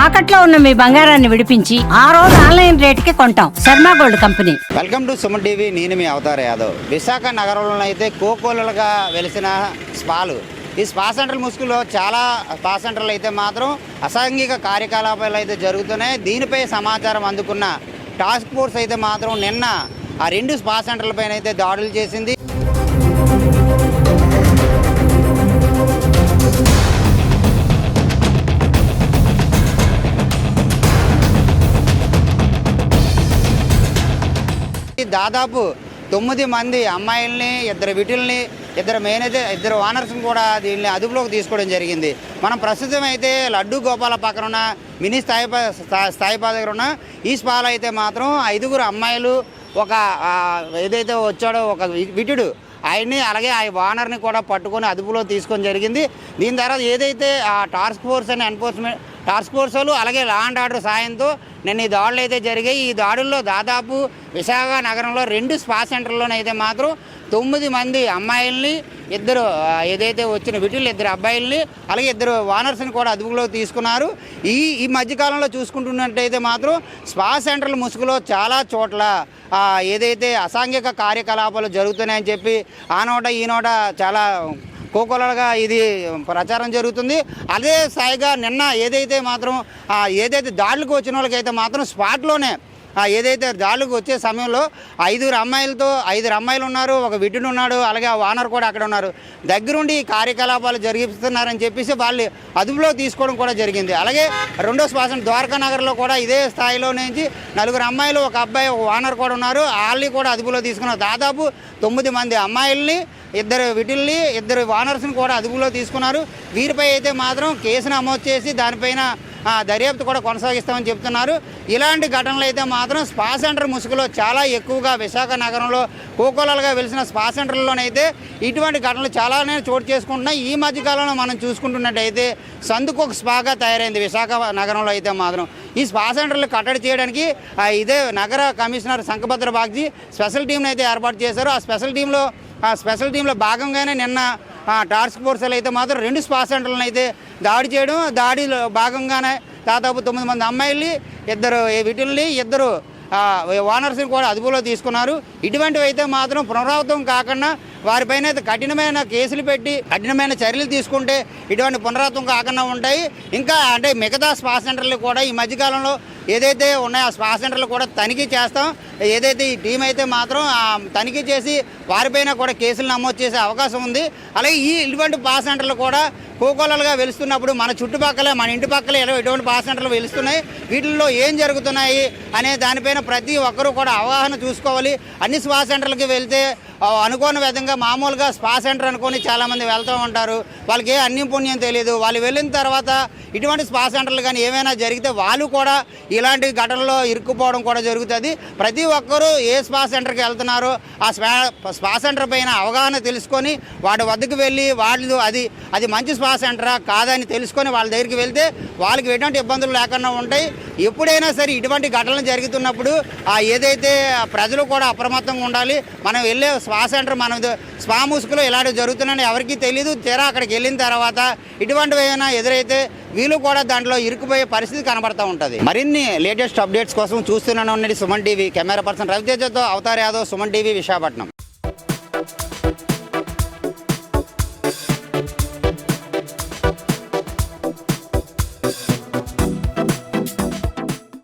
తాకట్లో ఉన్న మీ బంగారాన్ని విడిపించి ఆ రోజు ఆన్లైన్ రేటుకి కొంటాం. Sharma gold company. Welcome to Suman TV నేను మీ అవతార్ యాదవ్. విశాఖ నగరంలో అయితే కోకోలుగా వెలిసిన స్పాలు ఈ స్పా సెంటర్ ముసుగులో చాలా స్పా సెంటర్లు అయితే మాత్రం అసాంఘిక కార్యకలాపాలు అయితే జరుగుతున్నాయి. దీనిపై సమాచారం అందుకున్న టాస్క్ ఫోర్స్ అయితే మాత్రం నిన్న ఆ రెండు స్పా సెంటర్ల పైన అయితే దాడులు చేసింది. దాదాపు తొమ్మిది మంది అమ్మాయిల్ని ఇద్దరు విటుల్ని ఇద్దరు మేనేజర్ ఇద్దరు ఓనర్స్ని కూడా దీన్ని అదుపులోకి తీసుకోవడం జరిగింది. మనం ప్రస్తుతం అయితే లడ్డు గోపాల పక్కన ఉన్న మినీ స్థాయి ప- స్థాయి దగ్గర ఉన్న ఈ స్పాల్ అయితే మాత్రం ఐదుగురు అమ్మాయిలు ఒక ఏదైతే వచ్చాడో ఒక విటుడు ఆయన్ని అలాగే ఆ ఓనర్ని కూడా పట్టుకొని అదుపులో తీసుకొని జరిగింది. దీని తర్వాత ఏదైతే ఆ task force and enforcement task force వాళ్ళు అలాగే లా అండ్ ఆర్డర్ సాయంతో నేను ఈ దాడులు అయితే జరిగాయి. ఈ దాడుల్లో దాదాపు విశాఖ నగరంలో రెండు స్పా సెంటర్లోనైతే మాత్రం తొమ్మిది మంది అమ్మాయిల్ని ఇద్దరు ఏదైతే వచ్చిన విటులు ఇద్దరు అబ్బాయిల్ని అలాగే ఇద్దరు వానర్స్ని కూడా అదుపులో తీసుకున్నారు. ఈ ఈ మధ్యకాలంలో చూసుకుంటున్నట్టయితే మాత్రం స్పా సెంటర్ల ముసుగులో చాలా చోట్ల ఏదైతే అసాంఘిక కార్యకలాపాలు జరుగుతున్నాయని చెప్పి ఆ నోట ఈ నోట చాలా కోకొలగా ఇది ప్రచారం జరుగుతుంది. అదే స్థాయిగా నిన్న ఏదైతే మాత్రం ఏదైతే దాడులకు వచ్చిన వాళ్ళకైతే మాత్రం స్పాట్లోనే ఏదైతే జాలుకు వచ్చే సమయంలో ఐదుగురు అమ్మాయిలతో ఐదుగురు అమ్మాయిలు ఉన్నారు ఒక విటుడు ఉన్నాడు అలాగే ఆ వానర్ కూడా అక్కడ ఉన్నారు. దగ్గరుండి ఈ కార్యకలాపాలు జరిగిస్తున్నారని చెప్పేసి వాళ్ళు అదుపులో తీసుకోవడం కూడా జరిగింది. అలాగే రెండో శ్వాసం ద్వారకా నగర్లో కూడా ఇదే స్థాయిలో నుంచి నలుగురు అమ్మాయిలు ఒక అబ్బాయి ఒక వానర్ కూడా ఉన్నారు. వాళ్ళని కూడా అదుపులో తీసుకున్నారు. దాదాపు తొమ్మిది మంది అమ్మాయిల్ని ఇద్దరు విటిల్ని ఇద్దరు వానర్స్ని కూడా అదుపులో తీసుకున్నారు. వీరిపై అయితే మాత్రం కేసు నమోదు చేసి దానిపైన దర్యాప్తు కూడా కొనసాగిస్తామని చెప్తున్నారు. ఇలాంటి ఘటనలు అయితే మాత్రం స్పా సెంటర్ ముసుగులో చాలా ఎక్కువగా విశాఖ నగరంలో కోకోలాలుగా వెలిసిన స్పా సెంటర్లోనైతే ఇటువంటి ఘటనలు చాలానే చోటు చేసుకుంటున్నాయి. ఈ మధ్య కాలంలో మనం చూసుకుంటున్నట్టయితే సందుకు ఒక స్పాగా తయారైంది విశాఖ నగరంలో అయితే మాత్రం. ఈ స్పా సెంటర్లు కట్టడి చేయడానికి ఇదే నగర కమిషనర్ శంఖభద్ర బాగ్జీ స్పెషల్ టీంని అయితే ఏర్పాటు చేశారు. ఆ స్పెషల్ టీంలో ఆ స్పెషల్ టీంలో భాగంగానే నిన్న టాస్క్ ఫోర్స్లు అయితే మాత్రం రెండు స్పా సెంటర్లను అయితే దాడి చేయడం దాడిలో భాగంగానే దాదాపు తొమ్మిది మంది అమ్మాయిల్ని ఇద్దరు విటుల్ని ఇద్దరు ఓనర్స్ని కూడా అదుపులో తీసుకున్నారు. ఇటువంటివి అయితే మాత్రం పునరావృతం కాకుండా వారిపైన అయితే కఠినమైన కేసులు పెట్టి కఠినమైన చర్యలు తీసుకుంటే ఇటువంటి పునరావృతం కాకుండా ఉంటాయి. ఇంకా అంటే మిగతా స్పా సెంటర్లు కూడా ఈ మధ్యకాలంలో ఏదైతే ఉన్నాయో ఆ స్పా సెంటర్లు కూడా తనిఖీ చేస్తాం. ఏదైతే ఈ టీం అయితే మాత్రం తనిఖీ చేసి వారిపైన కూడా కేసులు నమోదు చేసే అవకాశం ఉంది. అలాగే ఈ ఇటువంటి స్పా సెంటర్లు కూడా కోకోలలుగా వెలుస్తున్నప్పుడు మన చుట్టుపక్కల మన ఇంటి పక్కల ఎటువంటి స్పా సెంటర్లు వెలుస్తున్నాయి వీటిల్లో ఏం జరుగుతున్నాయి అనే దానిపైన ప్రతి ఒక్కరూ కూడా అవగాహన చూసుకోవాలి. అన్ని స్పా సెంటర్లకి వెళ్తే అనుకోని విధంగా మామూలుగా స్పా సెంటర్ అనుకొని చాలామంది వెళ్తూ ఉంటారు. వాళ్ళకి ఏ అన్ని పుణ్యం తెలియదు వాళ్ళు వెళ్ళిన తర్వాత ఇటువంటి స్పా సెంటర్లు కానీ ఏమైనా జరిగితే వాళ్ళు కూడా ఇలాంటి ఘటనలో ఇరుక్కుపోవడం కూడా జరుగుతుంది. ప్రతి ఒక్కరూ ఏ స్పా సెంటర్కి వెళ్తున్నారో ఆ స్పా స్పా సెంటర్ పైన అవగాహన తెలుసుకొని వాటి వద్దకు వెళ్ళి వాళ్ళు అది అది మంచి స్పా సెంటరా కాదని తెలుసుకొని వాళ్ళ దగ్గరికి వెళ్తే వాళ్ళకి ఎటువంటి ఇబ్బందులు లేకుండా ఉంటాయి. ఎప్పుడైనా సరే ఇటువంటి ఘటనలు జరుగుతున్నప్పుడు ఆ ఏదైతే ప్రజలు కూడా అప్రమత్తంగా ఉండాలి మనం వెళ్ళే స్పా సెంటర్ మనం స్పా ముసుగులో ఇలాంటివి జరుగుతున్నాయని ఎవరికీ తెలియదు తీరా అక్కడికి వెళ్ళిన తర్వాత ఇటువంటివి ఏమైనా ఎదురైతే వీళ్ళు కూడా దాంట్లో ఇరుకుపోయే పరిస్థితి కనబడతా ఉంటుంది. మరిన్ని లేటెస్ట్ అప్డేట్స్ కోసం చూస్తూనే ఉండండి సుమన్ టీవీ. కెమెరా పర్సన్ రవితేజతో అవతార్ యాదవ్ సుమన్ టీవీ విశాఖపట్నం.